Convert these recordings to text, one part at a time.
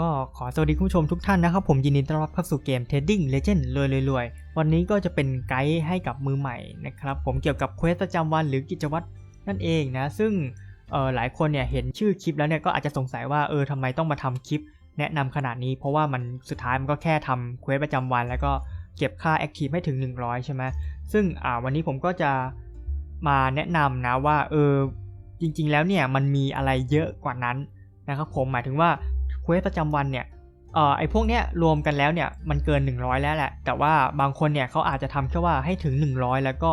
ก็ขอสวัสดีคุณผู้ชมทุกท่านนะครับ ผมยินดีต้อนรับเข้าสู่เกม Trading Legend รวยรวยๆวันนี้ก็จะเป็นไกด์ให้กับมือใหม่นะครับ ผมเกี่ยวกับเควสประจำวันหรือกิจวัตรนั่นเองนะ ซึ่งหลายคนเนี่ยเห็นชื่อคลิปแล้วเนี่ยก็อาจจะสงสัยว่าเออทำไมต้องมาทำคลิปแนะนำขนาดนี้ เพราะว่ามันสุดท้ายมันก็แค่ทำเควสประจำวัน แล้วก็เก็บค่า Active ให้ถึง 100 ใช่ไหมซึ่งวันนี้ผมก็จะมาแนะนำนะว่าเออจริงๆแล้วเนี่ยมันมีอะไรเยอะกว่านั้นนะครับผมหมายถึงว่า ควสประจำวันเนี่ยเอ่อไอพวกเนี้ยรวมกันแล้วเนี่ยมันเกิน 100 แล้วแหละ แต่ว่าบางคนเนี่ยเขาอาจจะทำแค่ว่าให้ถึง 100 แล้วก็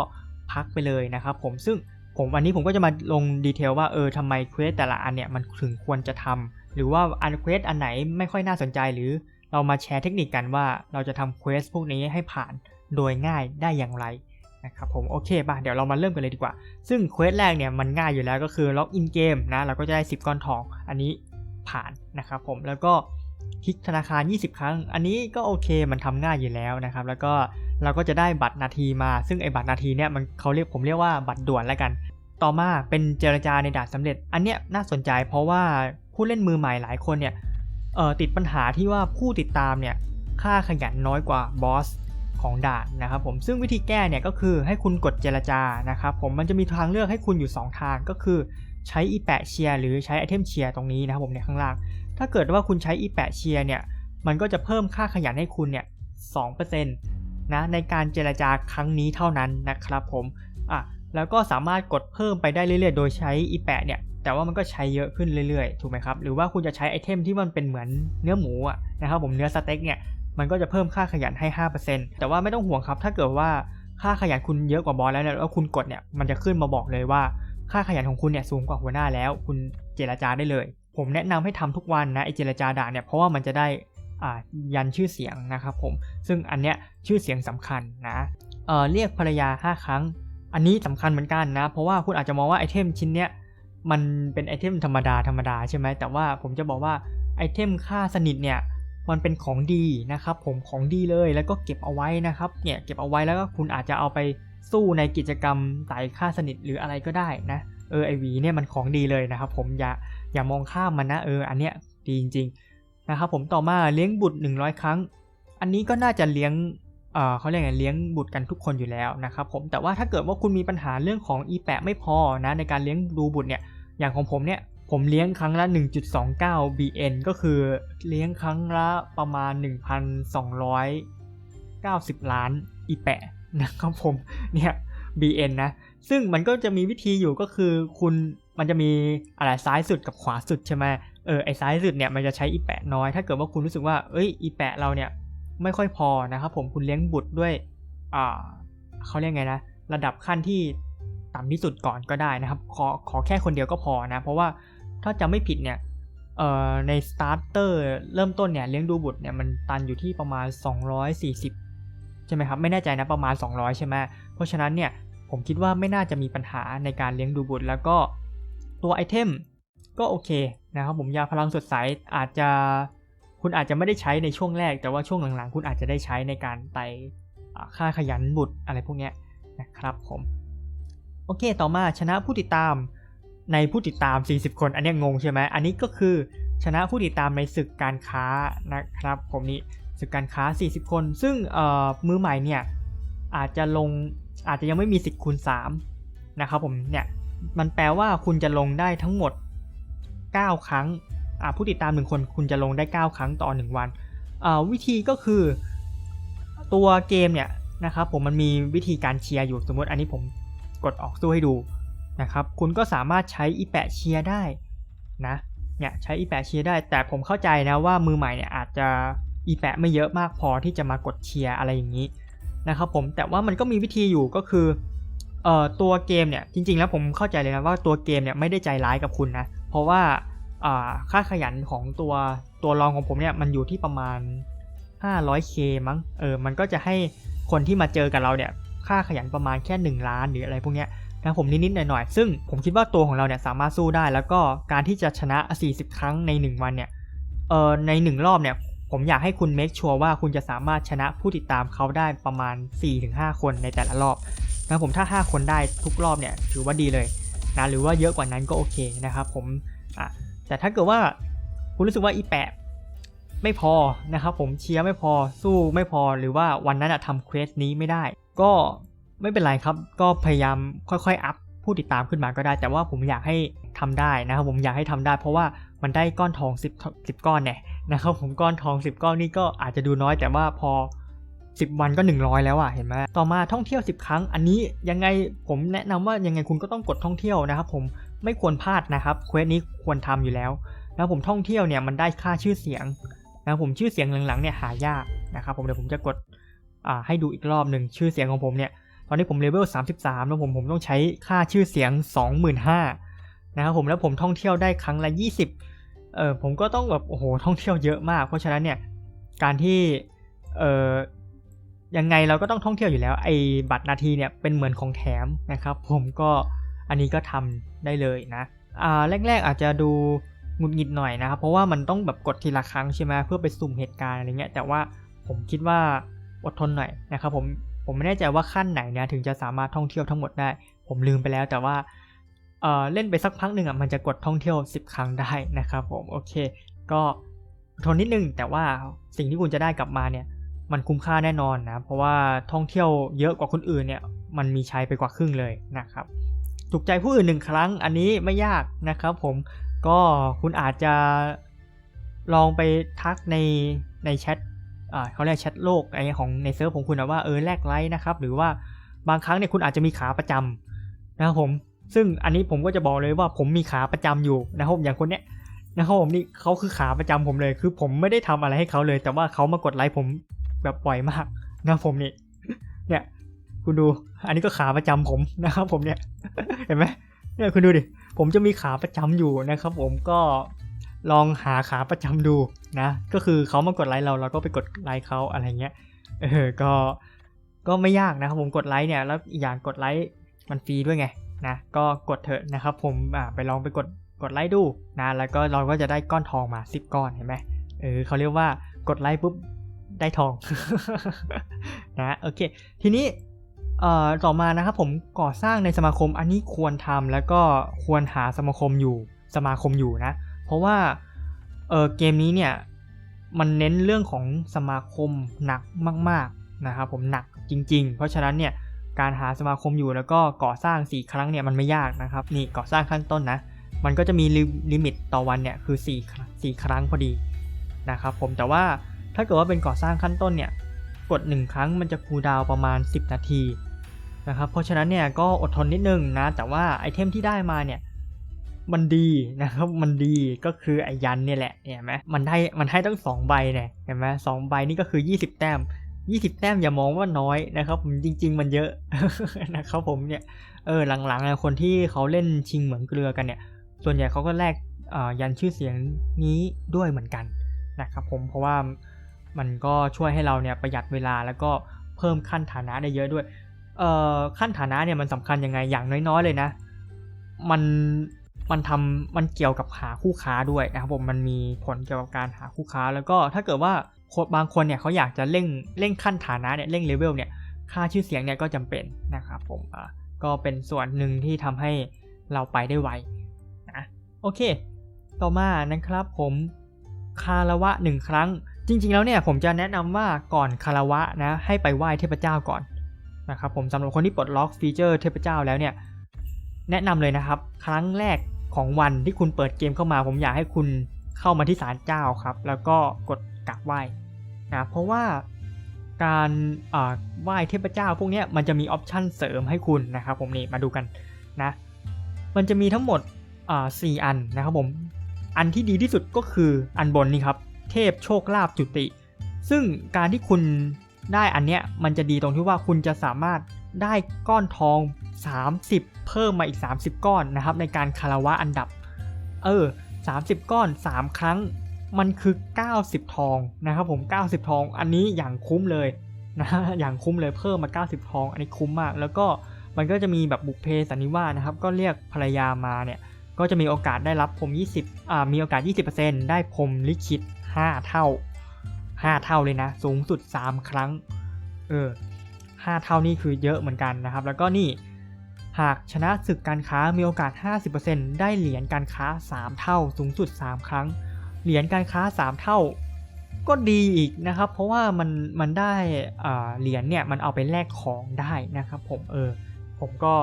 พักไปเลยนะครับผมซึ่งผมวันนี้ผมก็จะมาลงดีเทลว่าเออทำไมเควสแต่ละอันเนี่ยมันถึงควรจะทำหรือว่าอันเควสอันไหนไม่ค่อยน่าสนใจหรือเรามาแชร์เทคนิคกันว่าเราจะทำเควสพวกนี้ให้ผ่านโดยง่ายได้อย่างไรนะครับผมโอเคป่ะเดี๋ยวเรามาเริ่มกันเลยดีกว่า ซึ่งเควสแรกเนี่ยมันง่ายอยู่แล้วก็คือล็อกอินเกมนะเราก็จะได้ 10 ก้อนทอง อันนี้ ผ่านนะครับผมแล้วก็คลิกธนาคาร 20 ครั้ง อันนี้ก็โอเคมันทำง่ายอยู่แล้วนะครับ แล้วก็เราก็จะได้บัตรนาทีมา ซึ่งไอ้บัตรนาทีเนี่ยมันเขาเรียกผมเรียกว่าบัตรด่วนแล้วกัน ต่อมาเป็นเจรจาในด่านสำเร็จ อันเนี้ยน่าสนใจเพราะว่าผู้เล่นมือใหม่หลายคนเนี่ยเอ่อติดปัญหาที่ว่าผู้ติดตามเนี่ยค่าขยันน้อยกว่าบอสของด่านนะครับผมซึ่งวิธีแก้เนี่ยก็คือให้คุณกดเจรจานะครับผมมันจะมีทางเลือกให้คุณอยู่ 2 ทางก็คือ ใช้อีแปะเชียร์หรือใช้ไอเทมเชียร์ตรงนี้นะครับผมเนี่ยข้างล่าง ถ้าเกิดว่าคุณใช้อีแปะเชียร์เนี่ย มันก็จะเพิ่มค่าขยันให้คุณเนี่ย2%นะในการเจรจาครั้งนี้เท่านั้นนะครับผมอะแล้วก็สามารถกดเพิ่มไปได้เรื่อยๆ โดยใช้อีแปะเนี่ย แต่ว่ามันก็ใช้เยอะขึ้นเรื่อยๆ ถูกไหมครับ หรือว่าคุณจะใช้ไอเทมที่มันเป็นเหมือนเนื้อหมูอะนะครับผมเนื้อสเต็กเนี่ย มันก็จะเพิ่มค่าขยันให้ 5%แต่ว่าไม่ต้องห่วงครับ ถ้าเกิดว่าค่าขยันคุณเยอะกว่าบอสแล้วเนี่ยแล้วคุณกดเนี่ย มันจะขึ้นมาบอกเลยว่า ค่าขยันของคุณเนี่ยสูงกว่าหัวหน้าแล้ว คุณเจรจาได้เลย ผมแนะนำให้ทำทุกวันนะไอเจรจาด่าเนี่ยเพราะว่ามันจะได้อ่ายันชื่อเสียงนะครับผมซึ่งอันเนี้ยชื่อเสียงสำคัญนะเอ่อเรียกภรรยา 5 ครั้ง อันนี้สำคัญเหมือนกันนะ เพราะว่าคุณอาจจะมองว่าไอเทมชิ้นเนี้ยมันเป็นไอเทมธรรมดาธรรมดาใช่ไหมแต่ว่าผมจะบอกว่าไอเทมค่าสนิทเนี่ยมันเป็นของดีนะครับผมของดีเลยแล้วก็เก็บเอาไว้นะครับเนี่ยเก็บเอาไว้แล้วก็คุณอาจจะเอาไป สู้ในกิจกรรมไต่ค่าสนิทหรืออะไรก็ได้นะเออไอวีเนี่ยมันของดีเลยนะครับผมอย่าอย่ามองข้ามมันนะเอออันเนี้ยดีจริงๆนะครับผมต่อมาเลี้ยงบุตร 100 ครั้ง อันนี้ก็น่าจะเลี้ยงเออเขาเรียกไงเลี้ยงบุตรกันทุกคนอยู่แล้วนะครับผมแต่ว่าถ้าเกิดว่าคุณมีปัญหาเรื่องของอีแปะไม่พอนะในการเลี้ยงดูบุตรเนี่ยอย่างของผมเนี่ยผมเลี้ยงครั้งละ 1.29 BN ก็คือเลี้ยงครั้งละประมาณ 1,290 ล้านอีแปะ นะครับผมเนี่ย BN นะ ซึ่งมันก็จะมีวิธีอยู่ก็คือคุณมันจะมีอะไรซ้ายสุดกับขวาสุดใช่ไหมเออไอซ้ายสุดเนี่ยมันจะใช้อีแปะน้อย ถ้าเกิดว่าคุณรู้สึกว่าเอ้ยอีแปะเราเนี่ยไม่ค่อยพอนะครับผมคุณเลี้ยงบุตรด้วยอ่าเขาเรียกไงนะ ระดับขั้นที่ต่ำที่สุดก่อนก็ได้นะครับ ขอขอแค่คนเดียวก็พอนะ เพราะว่าถ้าจำไม่ผิดเนี่ยเอ่อในสตาร์เตอร์เริ่มต้นเนี่ยเลี้ยงดูบุตรเนี่ยมันตันอยู่ที่ประมาณ 240 ใช่ไหมครับ ไม่แน่ใจนะประมาณ 200 ใช่ไหมเพราะฉะนั้นเนี่ยผมคิดว่าไม่น่าจะมีปัญหาในการเลี้ยงดูบุตร แล้วก็ตัวไอเทมก็โอเคนะครับผมยาพลังสดใสอาจจะคุณอาจจะไม่ได้ใช้ในช่วงแรก แต่ว่าช่วงหลังๆ คุณอาจจะได้ใช้ในการไต่ค่าขยันบุตรอะไรพวกนี้นะครับผมโอเค ต่อมาชนะผู้ติดตามในผู้ติดตาม 40 คน อันนี้งงใช่ไหม อันนี้ก็คือชนะผู้ติดตามในศึกการค้านะครับ ผมนี่ ศึกการค้า 40 คน ซึ่งมือใหม่เนี่ยอาจจะลงอาจจะยังไม่มีสิทธิ์คูณ3นะครับผมเนี่ยมันแปลว่าคุณจะลงได้ทั้งหมด 9 ครั้งผู้ติดตาม 1 คนคุณจะลงได้ 9 ครั้งต่อ 1 วันวิธีก็คือตัวเกมเนี่ยนะครับผมมันมีวิธีการเชียร์อยู่สมมติอันนี้ผมกดออกสู้ให้ดูนะครับคุณก็สามารถใช้อีแปะเชียร์ได้นะเนี่ยใช้อีแปะเชียร์ได้ แต่ผมเข้าใจนะว่ามือใหม่เนี่ยอาจจะ อีแปะไม่เยอะมากพอที่จะมากดเชียร์อะไรอย่างนี้นะครับผมแต่ว่ามันก็มีวิธีอยู่ก็คือเอ่อตัวเกมเนี่ยจริงๆแล้วผมเข้าใจเลยนะว่าตัวเกมเนี่ยไม่ได้ใจร้ายกับคุณนะเพราะว่าค่าขยันของตัวตัวรองของผมเนี่ยมันอยู่ที่ประมาณ 500k มั้งเออมันก็จะให้คนที่มาเจอกับเราเนี่ยค่าขยันประมาณแค่ 1 ล้านหรืออะไรพวกเนี้ยนะผมนิดๆหน่อยๆ ซึ่งผมคิดว่าตัวของเราเนี่ยสามารถสู้ได้ แล้วก็การที่จะชนะ 40 ครั้งใน 1 วันเนี่ยเอ่อใน 1 รอบเนี่ย ผมอยากให้คุณเมคชัวร์ว่าคุณจะสามารถชนะผู้ติดตามเขาได้ประมาณ 4-5 คนในแต่ละรอบนะผมถ้า 5 คนได้ทุกรอบเนี่ยถือว่าดีเลยนะหรือว่าเยอะกว่านั้นก็โอเคนะครับผมอะแต่ถ้าเกิดว่าคุณรู้สึกว่าอีแปะไม่พอนะครับผมเชียร์ไม่พอสู้ไม่พอหรือว่าวันนั้นอะทำเควสนี้ไม่ได้ ก็ไม่เป็นไรครับก็พยายามค่อยๆอัพผู้ติดตามขึ้นมาก็ได้ แต่ว่าผมอยากให้ทำได้นะครับผมอยากให้ทำได้ เพราะว่ามันได้ก้อนทอง 10 10 ก้อนเนี่ย นะครับผมก้อนทอง 10 ก้อนนี่ก็อาจจะดูน้อยแต่ว่าพอ 10 วันก็ 100 แล้วอะเห็นไหมต่อมาท่องเที่ยว 10 ครั้ง อันนี้ยังไงผมแนะนำว่ายังไงคุณก็ต้องกดท่องเที่ยวนะครับผมไม่ควรพลาดนะครับเควสนี้ควรทำอยู่แล้วนะผมท่องเที่ยวเนี่ยมันได้ค่าชื่อเสียงนะผมชื่อเสียงหลังๆเนี่ยหายากนะครับผมเดี๋ยวผมจะกดอ่าให้ดูอีกรอบหนึ่งชื่อเสียงของผมเนี่ยตอนนี้ผมเลเวล 33 แล้วผมผมต้องใช้ค่าชื่อเสียง 25,000นะครับผมแล้วผมท่องเที่ยวได้ครั้งละ 20 เออผมก็ต้องแบบโอ้โหท่องเที่ยวเยอะมาก เพราะฉะนั้นเนี่ยการที่เออยังไงเราก็ต้องท่องเที่ยวอยู่แล้วไอ้บัตรนาทีเนี่ยเป็นเหมือนของแถมนะครับ ผมก็อันนี้ก็ทำได้เลยนะอ่าแรก ๆ อาจจะดูหงุดหงิดหน่อยนะครับ เพราะว่ามันต้องแบบกดทีละครั้งใช่ไหมเพื่อไปสุ่มเหตุการณ์อะไรเงี้ยแต่ว่าผมคิดว่าอดทนหน่อยนะครับผมผมไม่แน่ใจว่าขั้นไหนเนี่ยถึงจะสามารถท่องเที่ยวทั้งหมดได้ ผมลืมไปแล้วแต่ว่า เล่นไปสักพักหนึ่งอะมันจะกดท่องเที่ยว 10 ครั้งได้นะครับผมโอเค ก็ทนนิดนึงแต่ว่าสิ่งที่คุณจะได้กลับมาเนี่ยมันคุ้มค่าแน่นอนนะ เพราะว่าท่องเที่ยวเยอะกว่าคนอื่นเนี่ยมันมีใช้ไปกว่าครึ่งเลยนะครับถูกใจผู้อื่นหนึ่งครั้งอันนี้ไม่ยากนะครับผมก็คุณอาจจะลองไปทักในในแชทอ่าเขาเรียกแชทโลกไอของในเซิร์ฟของคุณนะว่าเออแลกไลค์นะครับหรือว่าบางครั้งเนี่ยคุณอาจจะมีขาประจำนะครับผม ซึ่งอันนี้ผมก็จะบอกเลยว่าผมมีขาประจำอยู่นะครับอย่างคนเนี้ยนะครับผมนี่เขาคือขาประจำผมเลย คือผมไม่ได้ทำอะไรให้เขาเลย แต่ว่าเขามากดไลค์ผมแบบปล่อยมากนะผมนี่เนี่ย คุณดู อันนี้ก็ขาประจำผมนะครับผมเนี่ยเห็นไหมเนี่ยคุณดูดิผมจะมีขาประจำอยู่นะครับ ผมก็ลองหาขาประจำดูนะ ก็คือเขามากดไลค์เราเราก็ไปกดไลค์เขาอะไรเงี้ยเออก็ก็ไม่ยากนะครับผมกดไลค์เนี่ยแล้วอีกอย่างกดไลค์มันฟรีด้วยไง นะก็กดเถอะนะครับผมอ่าไปลองไปกดกดไลค์ดูนะแล้วก็เราก็จะได้ก้อนทองมา 10 ก้อนเห็นไหมเออเขาเรียกว่ากดไลค์ปุ๊บได้ทองนะโอเค ทีนี้เอ่อต่อมานะครับผมก่อสร้างในสมาคมอันนี้ควรทำแล้วก็ควรหาสมาคมอยู่สมาคมอยู่นะ เพราะว่าเออเกมนี้เนี่ยมันเน้นเรื่องของสมาคมหนักมาก ๆนะครับผมหนักจริง ๆ เพราะฉะนั้นเนี่ย การหาสมาคมอยู่แล้วก็ก่อสร้าง 4 ครั้งเนี่ยมันไม่ยากนะครับนี่ก่อสร้างขั้นต้นนะมันก็จะมีลิมิตต่อวันเนี่ยคือ4 4ครั้งพอดีนะครับผมแต่ว่าถ้าเกิดว่าเป็นก่อสร้างขั้นต้นเนี่ยกด 1 ครั้งมันจะคูลดาวประมาณ 10 นาทีนะครับเพราะฉะนั้นเนี่ยก็อดทนนิดนึงนะแต่ว่าไอเทมที่ได้มาเนี่ยมันดีนะครับมันดีก็คือไอยันเนี่ยแหละเห็นไหมมันได้มันให้ตั้ง2ใบเนี่ยเห็นไหมสองใบนี่ก็คือ 20 แต้ม 20 แต้มอย่ามองว่าน้อยนะครับผมจริง ๆ มันเยอะนะครับผมเนี่ยเออหลังๆคนที่เขาเล่นชิงเหมืองเกลือกันเนี่ย ส่วนใหญ่เขาก็แลกยันชื่อเสียงนี้ด้วยเหมือนกันนะครับผมเพราะว่ามันก็ช่วยให้เราเนี่ยประหยัดเวลาแล้วก็เพิ่มขั้นฐานะได้เยอะด้วยเอ่อขั้นฐานะเนี่ยมันสำคัญยังไงอย่างน้อยๆเลยนะ มันมันทำมันเกี่ยวกับหาคู่ค้าด้วยนะครับผมมันมีผลเกี่ยวกับการหาคู่ค้าแล้วก็ถ้าเกิดว่า บางคนเนี่ยเขาอยากจะเร่งเร่งขั้นฐานะเนี่ยเร่งเลเวลเนี่ยค่าชื่อเสียงเนี่ยก็จำเป็นนะครับผมอ่าก็เป็นส่วนหนึ่งที่ทำให้เราไปได้ไวนะโอเค ต่อมานะครับผมคารวะหนึ่งครั้ง จริง ๆ แล้วเนี่ยผมจะแนะนำว่าก่อนคารวะนะให้ไปไหว้เทพเจ้าก่อนนะครับผมสำหรับคนที่ปลดล็อกฟีเจอร์เทพเจ้าแล้วเนี่ยแนะนำเลยนะครับ ครั้งแรกของวันที่คุณเปิดเกมเข้ามา ผมอยากให้คุณเข้ามาที่ศาลเจ้าครับ แล้วก็กด กราบไหว้นะเพราะว่าการไหว้เทพเจ้าพวกนี้มันจะมีออปชันเสริมให้คุณนะครับผมนี่มาดูกันนะมันจะมีทั้งหมดสี่อันนะครับผมอันที่ดีที่สุดก็คืออันบนนี่ครับเทพโชคลาภจุติ ซึ่งการที่คุณได้อันเนี้ยมันจะดีตรงที่ว่าคุณจะสามารถได้ก้อนทอง 30 เพิ่มมาอีก 30 ก้อนนะครับในการคารวะอันดับ เออ 30 ก้อน 3 ครั้ง มันคือ 90 ทองนะครับผม 90 ทอง อันนี้อย่างคุ้มเลยนะอย่างคุ้มเลยเพิ่มมา 90 ทอง อันนี้คุ้มมาก แล้วก็มันก็จะมีแบบบุกเพสันนิวาสนะครับ ก็เรียกภรรยามาเนี่ย ก็จะมีโอกาสได้รับพรม 20อ่า มีโอกาส 20%ได้พรมลิขิต 5 เท่า 5 เท่าเลยนะ สูงสุด 3 ครั้ง เออ 5 เท่านี่คือเยอะเหมือนกันนะครับ แล้วก็นี่ หากชนะศึกการค้ามีโอกาส 50%ได้เหรียญการค้า 3 เท่า สูงสุด 3 ครั้ง เหรียญการค้า 3 เท่า ก็ดีอีกนะครับ เพราะว่ามันมันได้เหรียญเนี่ยมันเอาไปแลกของได้นะครับ ผมเออผมก็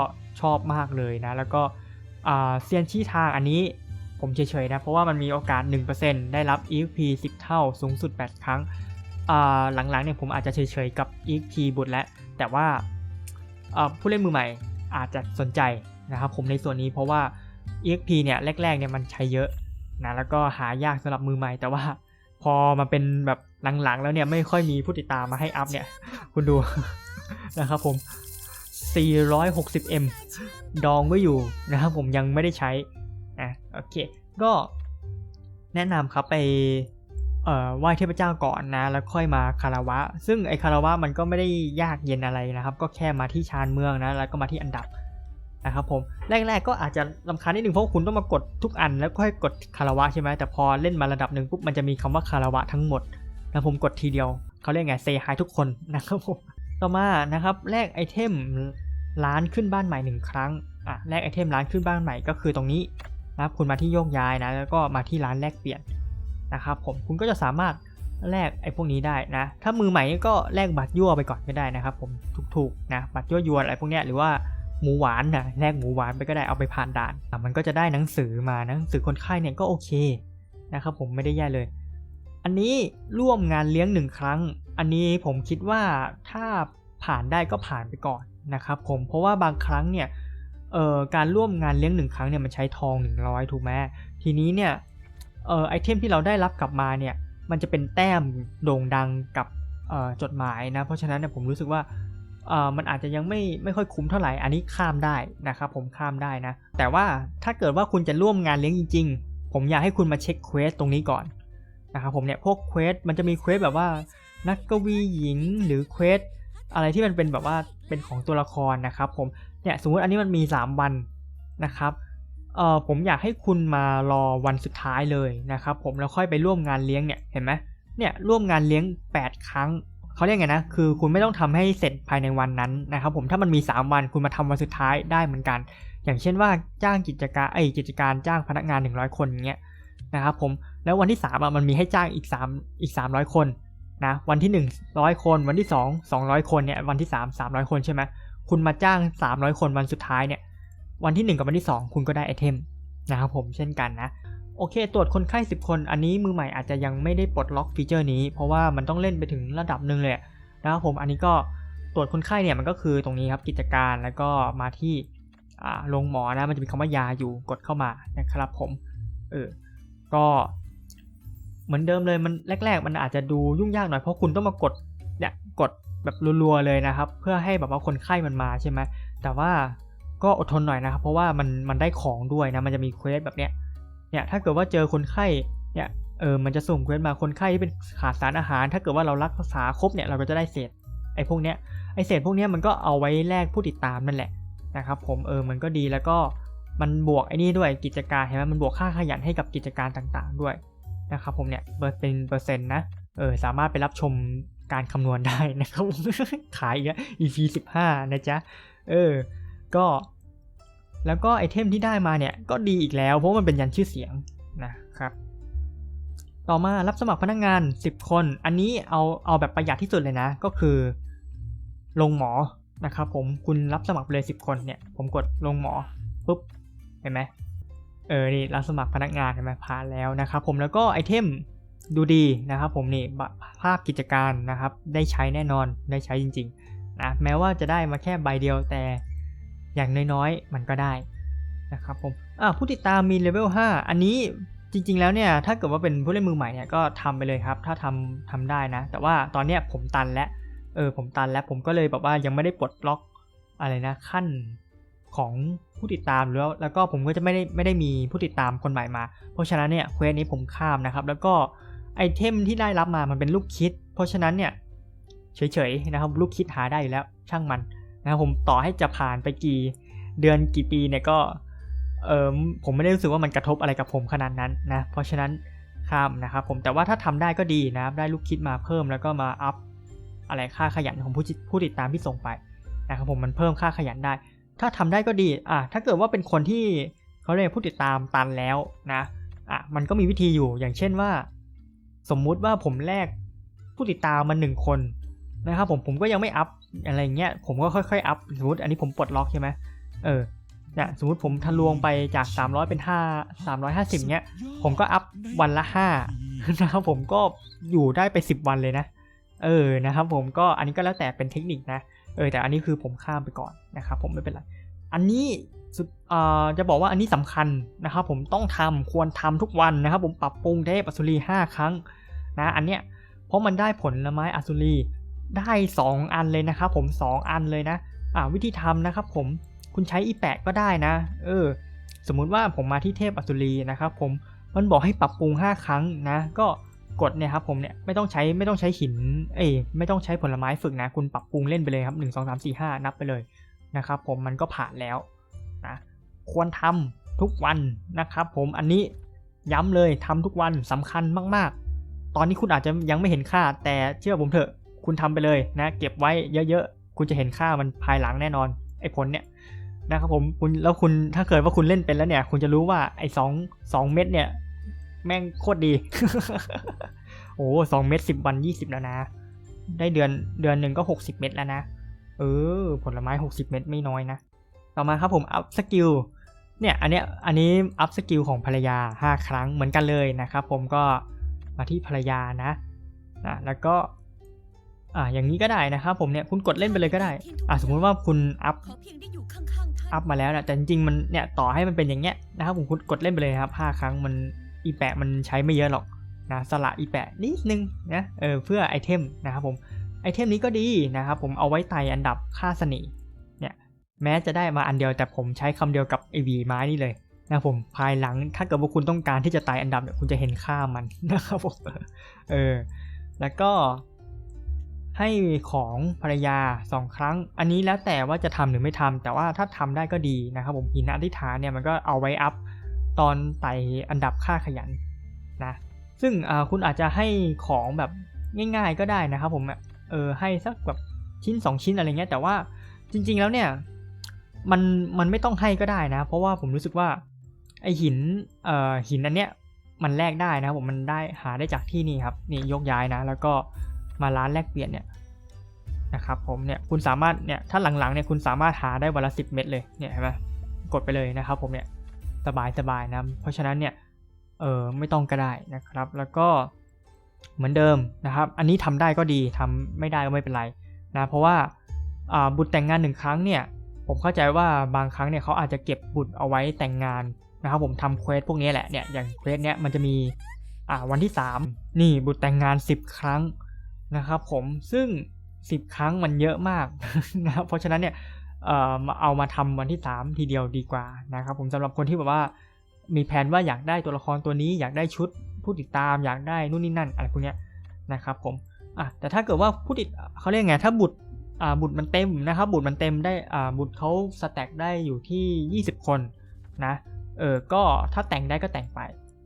ชอบมากเลยนะ แล้วก็เซียนชี้ทางอันนี้ผมเฉยๆนะ เพราะว่ามันมีโอกาส 1%ได้รับ EXP 10 เท่าสูงสุด 8 ครั้งหลังๆเนี่ยผมอาจจะเฉยๆกับ EXP บุตรแล้ว แต่ว่าอ่าผู้เล่นมือใหม่อาจจะสนใจนะครับผมในส่วนนี้เพราะว่า EXP เนี่ยแรกๆเนี่ยมันใช้เยอะ นะแล้วก็หายากสำหรับมือใหม่แต่ว่า พอมาเป็นแบบหลังๆ แล้วเนี่ยไม่ค่อยมีผู้ติดตามมาให้อัพเนี่ย คุณดูนะครับผม 460M ดองไว้อยู่นะครับผมยังไม่ได้ใช้นะโอเค ก็แนะนำครับไปเอ่อไหว้เทพเจ้าก่อนนะ แล้วค่อยมาคาราวะ ซึ่งไอคาราวะมันก็ไม่ได้ยากเย็นอะไรนะครับ ก็แค่มาที่ชานเมืองนะ แล้วก็มาที่อันดับ นะครับผมแรกๆก็อาจจะลำคาญนิดนึงเพราะคุณต้องมากดทุกอันแล้วค่อยกดคาราวะใช่ไหมแต่พอเล่นมาระดับหนึ่งปุ๊บมันจะมีคำว่าคาราวะทั้งหมดแล้วผมกดทีเดียวเขาเรียกไงเซฮายทุกคนนะครับผมต่อมานะครับแลกไอเทมร้านขึ้นบ้านใหม่หนึ่งครั้งอะแลกไอเทมร้านขึ้นบ้านใหม่ก็คือตรงนี้นะครับคุณมาที่โยกย้ายนะแล้วก็มาที่ร้านแลกเปลี่ยนนะครับผมคุณก็จะสามารถแลกไอพวกนี้ได้นะ ถ้ามือใหม่ก็แลกบัตรยั่วไปก่อนก็ได้นะครับผมถูกๆนะบัตรยั่วยวนอะไรพวกเนี้ยหรือว่า หมูหวานนะแลกหมูหวานไปก็ได้เอาไปผ่านด่านมันก็จะได้หนังสือมานะหนังสือคนไข้เนี่ยก็โอเคนะครับผมไม่ได้แย่เลย อันนี้ร่วมงานเลี้ยงหนึ่งครั้ง อันนี้ผมคิดว่าถ้าผ่านได้ก็ผ่านไปก่อนนะครับผมเพราะว่าบางครั้งเนี่ยเอ่อการร่วมงานเลี้ยงหนึ่งครั้งเนี่ยมันใช้ทอง 100 ถูกไหมทีนี้เนี่ยเอ่อไอเทมที่เราได้รับกลับมาเนี่ยมันจะเป็นแต้มโด่งดังกับจดหมายนะ เพราะฉะนั้นเนี่ยผมรู้สึกว่า มันอาจจะยังไม่ไม่ค่อยคุ้มเท่าไหร่ อันนี้ข้ามได้นะครับผมข้ามได้นะ แต่ว่าถ้าเกิดว่าคุณจะร่วมงานเลี้ยงจริง ๆ ผมอยากให้คุณมาเช็คเควสตรงนี้ก่อนนะครับผมเนี่ยพวกเควสมันจะมีเควสแบบว่านักกวีหญิงหรือเควสอะไรที่มันเป็นแบบว่าเป็นของตัวละครนะครับผมเนี่ยสมมติอันนี้มันมี 3 วันนะครับเอ่อผมอยากให้คุณมารอวันสุดท้ายเลยนะครับผมแล้วค่อยไปร่วมงานเลี้ยงเนี่ยเห็นไหมเนี่ยร่วมงานเลี้ยง 8 ครั้ง เขาเรียกไงนะ คือคุณไม่ต้องทำให้เสร็จภายในวันนั้นนะครับผมถ้ามันมี 3 วันคุณมาทำวันสุดท้ายได้เหมือนกัน อย่างเช่นว่าจ้างกิจการไอยกิจการจ้างพนักงาน 100 คนอย่างเงี้ยนะครับผมแล้ววันที่3อะมันมีให้จ้างอีก3อีก 300 คนนะวันที่ 1 100 คน วันที่ 2 200 คนเนี่ยวันที่ 3 300 คนใช่ไหมคุณมาจ้าง 300 คนวันสุดท้ายเนี่ยวันที่ 1 กับวันที่ 2 คุณก็ได้ไอเทมนะครับผมเช่นกันนะ โอเค ตรวจคนไข้ 10 คน อันนี้มือใหม่อาจจะยังไม่ได้ปลดล็อกฟีเจอร์นี้ เพราะว่ามันต้องเล่นไปถึงระดับหนึ่งเลยนะครับผม อันนี้ก็ตรวจคนไข้เนี่ยมันก็คือตรงนี้ครับกิจการแล้วก็มาที่โรงหมอนะมันจะมีคำว่ายาอยู่กดเข้ามานะครับผม เออ ก็เหมือนเดิมเลยมันแรก ๆ มันอาจจะดูยุ่งยากหน่อยเพราะคุณต้องมากดเนี่ยกดแบบรัวๆเลยนะครับ เพื่อให้แบบว่าคนไข้มันมาใช่ไหมแต่ว่าก็อดทนหน่อยนะครับ เพราะว่ามันมันได้ของด้วยนะมันจะมีเควสแบบเนี้ย เนี่ยถ้าเกิดว่าเจอคนไข้เนี่ยเออมันจะส่งเควสมาคนไข้ที่เป็นขาดสารอาหาร ถ้าเกิดว่าเรารักษาครบเนี่ยเราก็จะได้เศษไอ้พวกเนี้ยไอ้เศษพวกเนี้ยมันก็เอาไว้แลกผู้ติดตามนั่นแหละนะครับผมเออมันก็ดีแล้วก็มันบวกไอ้นี่ด้วยกิจการเห็นไหมมันบวกค่าขยันให้กับกิจการต่างๆ ด้วยนะครับผมเนี่ยเป็นเปอร์เซ็นต์นะเออสามารถไปรับชมการคำนวณได้นะครับขายอีก EP 15 นะจ๊ะ เออ ก็ แล้วก็ไอเทมที่ได้มาเนี่ยก็ดีอีกแล้วเพราะมันเป็นยันชื่อเสียงนะครับต่อมารับสมัครพนักงงาน 10 คน อันนี้เอาเอาแบบประหยัดที่สุดเลยนะ ก็คือลงหมอนะครับผมคุณรับสมัครเลย 10 คนเนี่ย ผมกดลงหมอปุ๊บเห็นไหมเออนี่รับสมัครพนักงานเห็นไหมผ่านแล้วนะครับผมแล้วก็ไอเทมดูดีนะครับผมนี่ภาพกิจการนะครับ ได้ใช้แน่นอนได้ใช้จริงๆนะแม้ว่าจะได้มาแค่ใบเดียวแต่ อย่างน้อยๆ มันก็ได้นะครับผมอ่าผู้ติดตามมีเลเวล 5 อันนี้จริง ๆ แล้วเนี่ย ถ้าเกิดว่าเป็นผู้เล่นมือใหม่เนี่ยก็ทำไปเลยครับ ถ้าทำทำได้นะ แต่ว่าตอนเนี้ยผมตันแล้ว เออ ผมตันแล้วผมก็เลยแบบว่ายังไม่ได้ปลดล็อกอะไรนะ ขั้นของผู้ติดตามแล้ว แล้วก็ผมก็จะไม่ได้ไม่ได้มีผู้ติดตามคนใหม่มา เพราะฉะนั้นเนี่ยเควสนี้ผมข้ามนะครับ แล้วก็ไอเทมที่ได้รับมามันเป็นลูกคิด เพราะฉะนั้นเนี่ยเฉยๆนะครับ ลูกคิดหาได้อยู่แล้วช่างมัน นะผมต่อให้จะผ่านไปกี่เดือนกี่ปีเนี่ยก็เออผมไม่ได้รู้สึกว่ามันกระทบอะไรกับผมขนาดนั้นนะเพราะฉะนั้นข้ามนะครับผมแต่ว่าถ้าทำได้ก็ดีนะครับได้ลูกคิดมาเพิ่มแล้วก็มาอัพอะไรค่าขยันของผู้ผู้ติดตามที่ส่งไปนะครับผมมันเพิ่มค่าขยันได้ ถ้าทำได้ก็ดีอะถ้าเกิดว่าเป็นคนที่เขาเรียกผู้ติดตามตันแล้วนะอะมันก็มีวิธีอยู่อย่างเช่นว่า สมมุติว่าผมแลกผู้ติดตามมาหนึ่งคนนะครับผมผมก็ยังไม่อัพ อะไรเงี้ยผมก็ค่อยๆอัพสมมติอันนี้ผมปลดล็อกใช่ไหมเออเนี่ยสมมติผมทะลวงไปจาก 300 เป็น 5 350เนี้ยผมก็อัพวันละ5นะครับผมก็อยู่ได้ไป 10 วันเลยนะ เออนะครับผมก็อันนี้ก็แล้วแต่เป็นเทคนิคนะเออแต่อันนี้คือผมข้ามไปก่อนนะครับผมไม่เป็นไร อันนี้สุดอ่าจะบอกว่าอันนี้สำคัญนะครับผมต้องทำควรทำทุกวันนะครับผมปรับปรุงเทพอสุรี 5 ครั้งนะอันเนี้ยเพราะมันได้ผลไม้อสุรี ได้ 2 อันเลยนะครับผม 2 อันเลยนะ อ่าวิธีทำนะครับผมคุณใช้อีแปะก็ได้นะ เออ สมมุติว่าผมมาที่เทพอสุรีนะครับผมมันบอกให้ปรับปรุง 5 ครั้งนะ ก็กดเนี่ยครับผมเนี่ยไม่ต้องใช้ไม่ต้องใช้หิน เอ้ยไม่ต้องใช้ผลไม้ฝึกนะ คุณปรับปรุงเล่นไปเลยครับ 1 2 3 4 5 นับไปเลยนะครับผมมันก็ผ่านแล้วนะควรทำทุกวันนะครับผมอันนี้ย้ำเลยทำทุกวันสำคัญมาก ๆ ตอนนี้คุณอาจจะยังไม่เห็นค่า แต่เชื่อผมเถอะ คุณทำไปเลยนะ เก็บไว้เยอะๆ คุณจะเห็นค่ามันภายหลังแน่นอน ไอ้ผลเนี่ยนะครับผมคุณแล้วคุณถ้าเกิดว่าคุณเล่นเป็นแล้วเนี่ย คุณจะรู้ว่าไอ้สองสองเม็ดเนี่ย แม่งโคตรดี โอ้สองเม็ดสิบวันยี่สิบแล้วนะ ได้เดือนเดือนหนึ่งก็หกสิบเม็ดแล้วนะ เออ ผลไม้หกสิบเม็ดไม่น้อยนะ ต่อมาครับผมอัพสกิลเนี่ยอันเนี้ยอันนี้อัพสกิลของภรรยา 5 ครั้งเหมือนกันเลยนะครับผมก็มาที่ภรรยานะนะแล้วก็ อ่าอย่างนี้ก็ได้นะครับผมเนี่ยคุณกดเล่นไปเลยก็ได้อ่าสมมุติว่าคุณอัพขอเพียงได้อยู่ข้างๆท่านอัพมาแล้วนะแต่จริงๆมันเนี่ยต่อให้มันเป็นอย่างเงี้ยนะครับผมคุณกดเล่นไปเลยครับ5ครั้งมันอีแปะมันใช้ไม่เยอะหรอกนะสละอีแปะนิดนึงนะเออเพื่อไอเทมนะครับผมไอเทมนี้ก็ดีนะครับผมเอาไว้ไต่อันดับค่าเสน่ห์เนี่ยแม้จะได้มาอันเดียวแต่ผมใช้คำเดียวกับไอวีไม้นี่เลยนะครับผมภายหลังถ้าเกิดว่าคุณต้องการที่จะไต่อันดับเนี่ยคุณจะเห็นค่ามันนะครับผมเออแล้วก็ ให้ของภรรยา 2 ครั้ง อันนี้แล้วแต่ว่าจะทำหรือไม่ทำแต่ว่าถ้าทำได้ก็ดีนะครับผมหินอธิษฐานเนี่ยมันก็เอาไว้อัพตอนไต่อันดับค่าขยันนะซึ่งคุณอาจจะให้ของแบบง่าย ๆก็ได้นะครับผมเออให้สักแบบชิ้น 2 ชิ้นอะไรเงี้ยแต่ว่าจริง ๆแล้วเนี่ยมันมันไม่ต้องให้ก็ได้นะ เพราะว่าผมรู้สึกว่าไอหินเอ่อหินอันเนี้ยมันแลกได้นะครับผมมันได้หาได้จากที่นี่ครับนี่ยกย้ายนะ แล้วก็ มาร้านแลกเปลี่ยนเนี่ยนะครับผมเนี่ยคุณสามารถเนี่ยถ้าหลังๆเนี่ยคุณสามารถหาได้วันละ10เม็ดเลยเนี่ยเห็นไหมกดไปเลยนะครับผมเนี่ยสบายสบายนะเพราะฉะนั้นเนี่ยเออไม่ต้องก็ได้นะครับ แล้วก็เหมือนเดิมนะครับ อันนี้ทำได้ก็ดีทำไม่ได้ก็ไม่เป็นไรนะเพราะว่าบุตรแต่งงานหนึ่งครั้งเนี่ยผมเข้าใจว่าบางครั้งเนี่ยเขาอาจจะเก็บบุตรเอาไว้แต่งงานนะครับผมทำเควสพวกนี้แหละเนี่ยอย่างเควสเนี้ยมันจะมีวันที่ 3 นี่บุตรแต่งงาน 10 ครั้ง นะครับผมซึ่ง 10 ครั้งมันเยอะมากนะครับเพราะฉะนั้นเนี่ยเอ่อมาเอามาทำวันที่ 3 ทีเดียวดีกว่านะครับผมสำหรับคนที่แบบว่ามีแผนว่าอยากได้ตัวละครตัวนี้อยากได้ชุดผู้ติดตามอยากได้นู่นนี่นั่นอะไรพวกเนี้ยนะครับผมอะแต่ถ้าเกิดว่าผู้ติดเขาเรียกไงถ้าบุตรอ่าบุตรมันเต็มนะครับบุตรมันเต็มได้อ่าบุตรเขาสแต็กได้อยู่ที่ 20 คนนะเออก็ถ้าแต่งได้ก็แต่งไป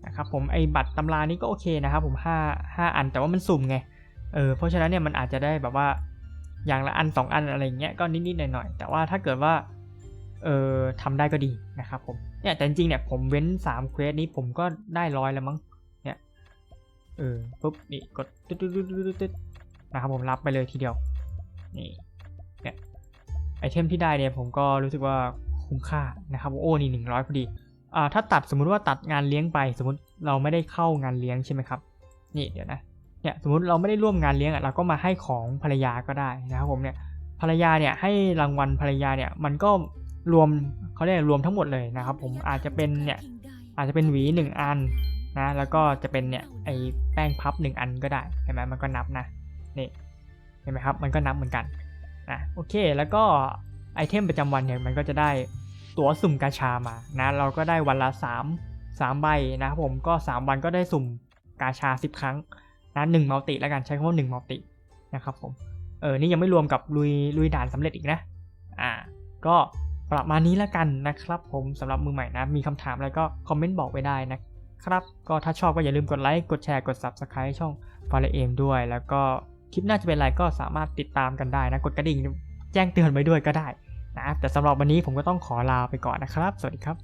นะครับผมไอ้บัตรตำรานี้ก็โอเคนะครับผม5 5 อันแต่ว่ามันสุ่มไง เออเพราะฉะนั้นเนี่ยมันอาจจะได้แบบว่าอย่างละอัน 2 อันอะไรเงี้ยก็นิดๆหน่อยๆแต่ว่าถ้าเกิดว่าเออทำได้ก็ดีนะครับผมเนี่ยแต่จริงๆเนี่ยผมเว้น3เควสนี้ผมก็ได้ร้อยแล้วมั้งเนี่ยเออปุ๊บนี่กดตึ๊ดตึ๊ดตึ๊ดตึ๊ดนะครับผมรับไปเลยทีเดียวนี่เนี่ยไอเทมที่ได้เนี่ยผมก็รู้สึกว่าคุ้มค่านะครับโอ้นี่หนึ่งร้อยพอดีอ่าถ้าตัดสมมุติว่าตัดงานเลี้ยงไปสมมติเราไม่ได้เข้างานเลี้ยงใช่ไหมครับนี่เดี๋ยวนะ เนี่ยสมมติเราไม่ได้ร่วมงานเลี้ยงอะเราก็มาให้ของภรรยาก็ได้นะครับผมเนี่ยภรรยาเนี่ยให้รางวัลภรรยาเนี่ยมันก็รวมเขาเรียกรวมทั้งหมดเลยนะครับผมอาจจะเป็นเนี่ยอาจจะเป็นหวีหนึ่งอันนะแล้วก็จะเป็นเนี่ยไอแป้งพับหนึ่งอันก็ได้เห็นไหมมันก็นับนะนี่เห็นไหมครับมันก็นับเหมือนกันนะโอเคแล้วก็ไอเทมประจำวันเนี่ยมันก็จะได้ตั๋วสุ่มกาชามานะเราก็ได้วันละ 3 3 ใบนะครับผมก็ 3 วันก็ได้สุ่มกาชา 10 ครั้ง นะหนึ่งมัลติแล้วกันใช้คำว่าหนึ่งมัลตินะครับผมเออนี่ยังไม่รวมกับลุยลุยด่านสำเร็จอีกนะอ่าก็ประมาณนี้แล้วกันนะครับผมสำหรับมือใหม่นะมีคำถามอะไรก็คอมเมนต์บอกไว้ได้นะครับ ก็ถ้าชอบก็อย่าลืมกดไลค์กดแชร์กด Subscribe ช่องฟาร์เอมด้วย แล้วก็คลิปหน้าจะเป็นอะไรก็สามารถติดตามกันได้นะกดกระดิ่งแจ้งเตือนไว้ด้วยก็ได้นะแต่สำหรับวันนี้ผมก็ต้องขอลาไปก่อนนะครับ สวัสดีครับ